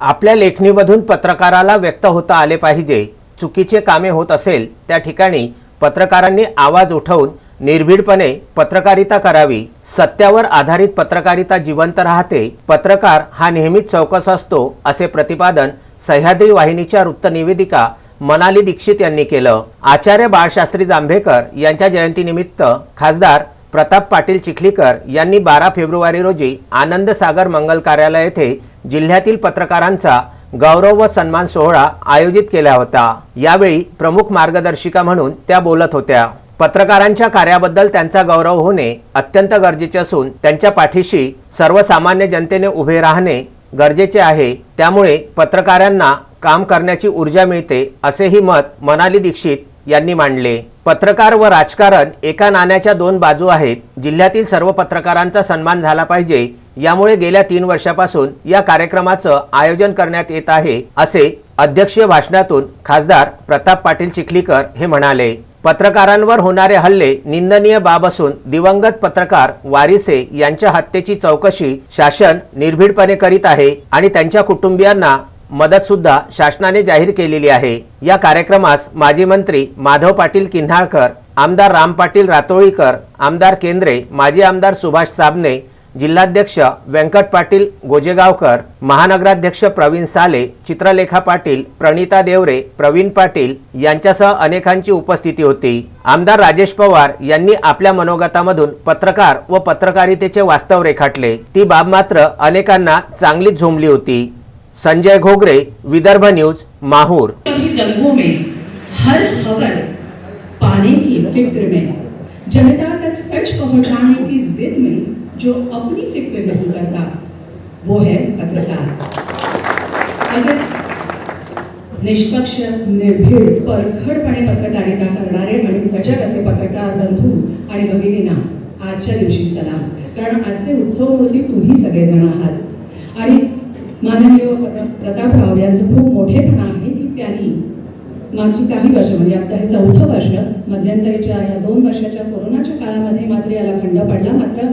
आपल्या लेखणीमधून पत्रकाराला व्यक्त होता आले पाहिजे चुकीचे कामे होत असेल त्या ठिकाणी पत्रकारांनी आवाज उठवून निर्भीडपणे पत्रकारिता करावी. सत्यावर आधारित पत्रकारिता जिवंत राहते. पत्रकार हा नेहमीच चौकस असतो असे प्रतिपादन सह्याद्री वाहिनीच्या वृत्तनिवेदिका मनाली दीक्षित यांनी केलं. आचार्य बाळशास्त्री जांभेकर यांच्या जयंतीनिमित्त खासदार प्रताप पाटील चिखलीकर यांनी बारा फेब्रुवारी रोजी आनंद सागर मंगल कार्यालय येथे जिल्ह्यातील पत्रकारांचा गौरव व सन्मान सोहळा आयोजित केला होता. यावेळी प्रमुख मार्गदर्शिका म्हणून त्या बोलत होत्या. पत्रकारांच्या कार्याबद्दल त्यांचा गौरव होणे अत्यंत गरजेचे असून त्यांच्या पाठीशी सर्वसामान्य जनतेने उभे राहणे गरजेचे आहे. त्यामुळे पत्रकारांना काम करण्याची ऊर्जा मिळते असेही मत मनाली दीक्षित यांनी मांडले. पत्रकार व राजकारण एका नाण्याच्या दोन बाजू आहेत. जिल्ह्यातील सर्व पत्रकारांचा सन्मान झाला पाहिजे. यामुळे गेल्या तीन वर्षापासून या कार्यक्रमाचं आयोजन करण्यात येत आहे असे अध्यक्षीय भाषणातून खासदार प्रताप पाटील चिखलीकर हे म्हणाले. पत्रकारांवर होणारे हल्ले निंदनीय बाब असून दिवंगत पत्रकार वारिसे यांच्या हत्येची चौकशी शासन निर्भीडपणे करीत आहे आणि त्यांच्या कुटुंबियांना मदतसुद्धा शासनाने जाहीर केलेली आहे. या कार्यक्रमास माजी मंत्री माधव पाटील किन्हाळकर आमदार राम पाटील रातोळीकर आमदार केंद्रे माजी आमदार सुभाष साबणे जिल्हाध्यक्ष व्यंकट पाटील गोजेगावकर महानगराध्यक्ष प्रवीण साले चित्रलेखा पाटील प्रणिता देवरे प्रवीण पाटील यांच्यासह अनेकांची उपस्थिती होती. आमदार राजेश पवार यांनी आपल्या मनोगतामधून पत्रकार व पत्रकारितेचे वास्तव रेखाटले. ती बाब मात्र अनेकांना चांगलीच झोंबली होती. संजय घोगरे विदर्भ न्यूज माहूर. कभी दंगों में हर खबर पाने की फिक्र में। जनता तक सच पहुंचाने की जिद में जो अपनी फिक्र नहीं करता वो है पत्रकार। निष्पक्ष निर्भीड परखडपणे पत्रकारिता करणारे आणि सजग असे पत्रकार बंधू आणि भगिनींना आजच्या दिवशी सलाम. कारण आजचे उत्सव मूर्ती तुम्ही सगळेजण आहात. आणि माननीय प्रतापराव यांचं खूप मोठेपण आहे की त्यांनी मागची काही वर्ष म्हणजे आता हे चौथं वर्ष मध्यंतरीच्या या दोन वर्षाच्या कोरोनाच्या काळामध्ये मात्र याला खंड पडला. मात्र